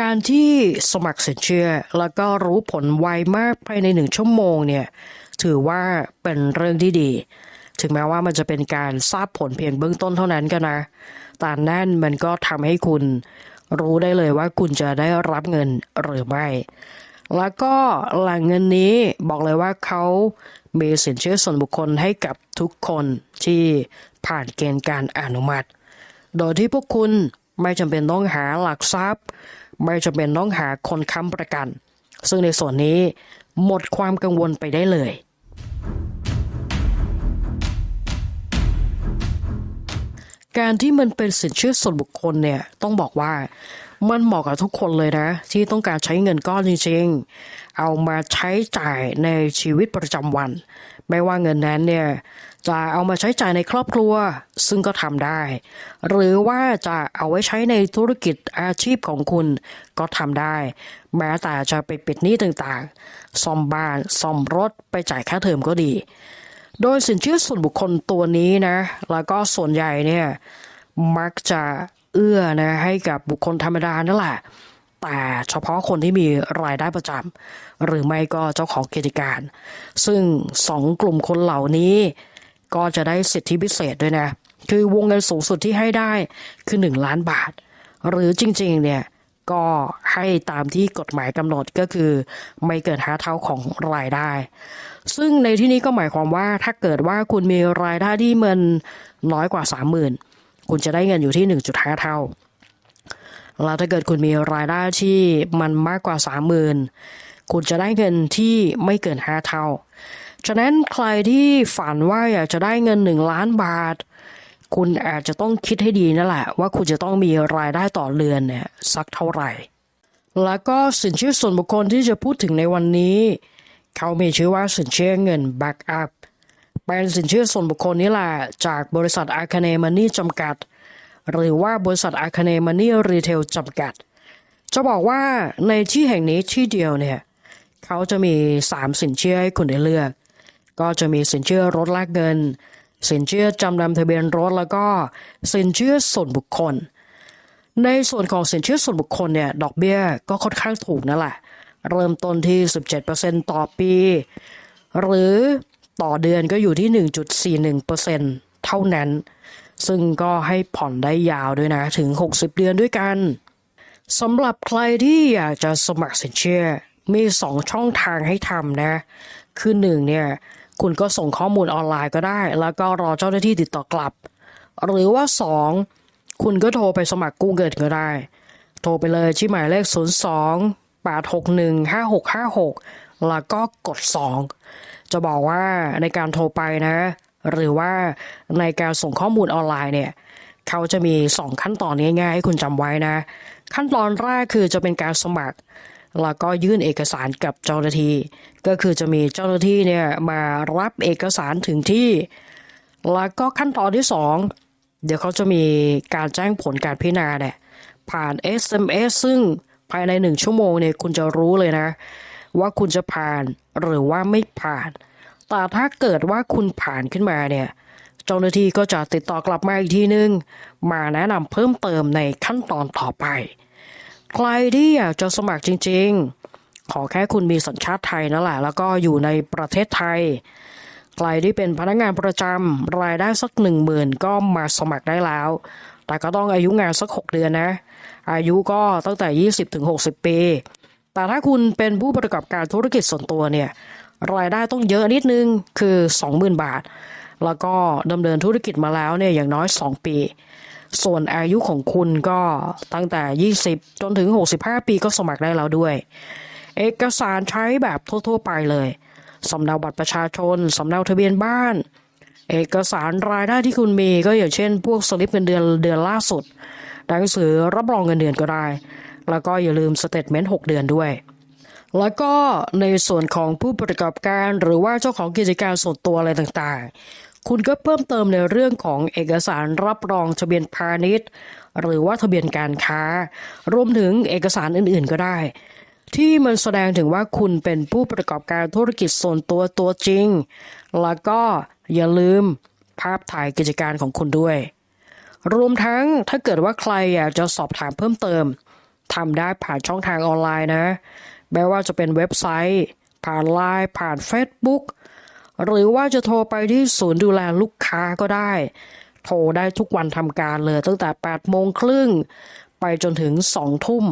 การที่สมัครสินเชื่อ แล้วก็รู้ผลไวมากภายในหนึ่งชั่วโมงเนี่ยถือว่าเป็นเรื่องที่ดี ถึงแม้ว่ามันจะเป็นการทราบผลเพียงเบื้องต้นเท่านั้นก็นะแต่นั่นมันก็ทำให้คุณรู้ได้เลยว่าคุณจะได้รับเงินหรือไม่ แล้วก็หล่งเงินนี้บอกเลยว่าเขามีสินเชื่อส่วนบุคคลให้กับทุกคนที่ผ่านเกณฑ์การอนุมัติ โดยที่พวกคุณไม่จำเป็นต้องหาหลักทรัพย์ ไม่จำเป็นต้องหาคนค้ำประกัน ซึ่งในส่วนนี้หมดความกังวลไปได้เลยการที่มันเป็นสินเชื่อส่วนบุคคลเนี่ยต้องบอกว่ามันเหมาะกับทุกคนเลยนะ ที่ต้องการใช้เงินก้อนจริงๆ เอามาใช้จ่ายในชีวิตประจำวัน ไม่ว่าเงินนั้นเนี่ย จะเอามาใช้จ่ายในครอบครัว ซึ่งก็ทำได้ หรือว่าจะเอาไว้ใช้ในธุรกิจอาชีพของคุณก็ทำได้ แม้แต่จะไปปิดหนี้ต่างๆ ซ่อมบ้าน ซ่อมรถไปจ่ายค่าเทอมก็ดี โดยสินเชื่อส่วนบุคคลตัวนี้นะ แล้วก็ส่วนใหญ่เนี่ยมักจะเอื้อนะให้กับบุคคลธรรมดานั่นแหละแต่เฉพาะคนที่มีรายได้ประจำหรือไม่ก็เจ้าของกิจการ ซึ่งสองกลุ่มคนเหล่านี้ ก็จะได้สิทธิพิเศษด้วยนะ คือวงเงินสูงสุดที่ให้ได้คือ 1 ล้านบาท หรือจริงๆเนี่ยก็ให้ตามที่กฎหมายกำหนดก็คือ ไม่เกินห้าเท่าของรายได้ ซึ่งในที่นี้ก็หมายความว่าถ้าเกิดว่าคุณมีรายได้ที่มันน้อยกว่า 30,000 คุณจะได้เงินอยู่ที่ 1.5 เท่า แล้วถ้าเกิดคุณมีรายได้ที่มันมากกว่า 30,000 คุณจะได้เงินที่ไม่เกิน 5 เท่า ฉะนั้นใครที่ฝันว่าอยากจะได้เงิน1ล้านบาท คุณอาจจะต้องคิดให้ดีนั่นแหละ ว่าคุณจะต้องมีรายได้ต่อเดือนเนี่ยสักเท่าไหร่ แล้วก็สินเชื่อส่วนบุคคลที่จะพูดถึงในวันนี้ เขามีชื่อว่าสินเชื่อเงิน Backup เป็นสินเชื่อส่วนบุคคลนี่แหละจากบริษัทอาคาเนมันนี่จำกัด หรือว่าบริษัทอาคาเนมันนี่รีเทลจำกัด จะบอกว่าในที่แห่งนี้ที่เดียวเนี่ยเขาจะมี 3 สินเชื่อให้คุณได้เลือก ก็จะมีสินเชื่อรถแลกเงิน สินเชื่อจำนำทะเบียนรถแล้วก็สินเชื่อส่วนบุคคล ในส่วนของสินเชื่อส่วนบุคคลเนี่ยดอกเบี้ยก็ค่อนข้างถูกนั่นแหละ เริ่มต้นที่ 17%ต่อปี หรือต่อเดือนก็อยู่ที่ 1.41%เท่านั้น ซึ่งก็ให้ผ่อนได้ยาวด้วยนะ ถึง 60 เดือนด้วยกันสำหรับใครที่อยากจะสมัครสินเชื่อมี 2 ช่องทางให้ทำนะ คือหนึ่งเนี่ย คุณก็ส่งข้อมูลออนไลน์ก็ได้ แล้วก็รอเจ้าหน้าที่ติดต่อกลับ หรือว่า 2 คุณก็โทรไปสมัครกู้เงินก็ได้ โทรไปเลยที่หมายเลข 02 861 5656 แล้วก็กด 2 จะบอกว่าในการโทรไปนะ หรือว่าในการส่งข้อมูลออนไลน์เนี่ยเขาจะมี 2 ขั้นตอนง่ายๆให้คุณจำไว้นะ ขั้นตอนแรกคือจะเป็นการสมัคร แล้วก็ยื่นเอกสารกับเจ้าหน้าที่ ก็คือจะมีเจ้าหน้าที่เนี่ยมารับเอกสารถึงที่ แล้วก็ขั้นตอนที่ 2 เดี๋ยวเขาจะมีการแจ้งผลการพิจารณาเนี่ยผ่าน SMS ซึ่งภายในหนึ่งชั่วโมงเนี่ยคุณจะรู้เลยนะ ว่าคุณจะผ่านหรือว่าไม่ผ่าน แต่ถ้าเกิดว่าคุณผ่านขึ้นมาเนี่ยเจ้าหน้าที่ก็จะติดต่อกลับมาอีกทีนึง มาแนะนำเพิ่มเติมในขั้นตอนต่อไป ใครที่อยากจะสมัครจริง ๆ ขอแค่คุณมีสัญชาติไทยนั่นแหละ แล้วก็อยู่ในประเทศไทย ใครที่เป็นพนักงานประจำรายได้สักหนึ่งหมื่นก็มาสมัครได้แล้ว แต่ก็ต้องอายุงานสัก 6 เดือนนะ อายุก็ตั้งแต่ 20ถึง60 ปี แต่ถ้าคุณเป็นผู้ประกอบการธุรกิจส่วนตัวเนี่ยรายได้ต้องเยอะนิดนึงคือ 20,000 บาท แล้วก็ดำเนินธุรกิจมาแล้วเนี่ยอย่างน้อย 2 ปี ส่วนอายุของคุณก็ตั้งแต่ 20 จนถึง 65 ปีก็สมัครได้แล้วด้วย เอกสารใช้แบบทั่ว ๆ ไปเลยสำเนาบัตรประชาชนสำเนาทะเบียนบ้าน เอกสารรายได้ที่คุณมีก็อย่างเช่น พวกสลิปเงินเดือนเดือนล่าสุดหนังสือรับรองเงินเดือนก็ได้ แล้วก็อย่าลืมสเตทเมนต์6เดือนด้วย แล้วก็ในส่วนของผู้ประกอบการหรือว่าเจ้าของกิจการส่วนตัวอะไรต่างๆ คุณก็เพิ่มเติมในเรื่องของเอกสารรับรองทะเบียนพาณิชย์ หรือว่าทะเบียนการค้า รวมถึงเอกสารอื่นๆก็ได้ ที่มันแสดงถึงว่าคุณเป็นผู้ประกอบการธุรกิจส่วนตัวตัวจริง แล้วก็อย่าลืมภาพถ่ายกิจการของคุณด้วย รวมทั้งถ้าเกิดว่าใครอยากจะสอบถามเพิ่มเติมทำได้ผ่านช่องทางออนไลน์นะ ไม่ว่าจะเป็นเว็บไซต์ ผ่านไลน์ผ่าน Facebook หรือว่าจะโทรไปที่ศูนย์ดูแลลูกค้าก็ได้ โทรได้ทุกวันทำการเลยตั้งแต่8โมงครึ่งไปจนถึง2ทุ่ม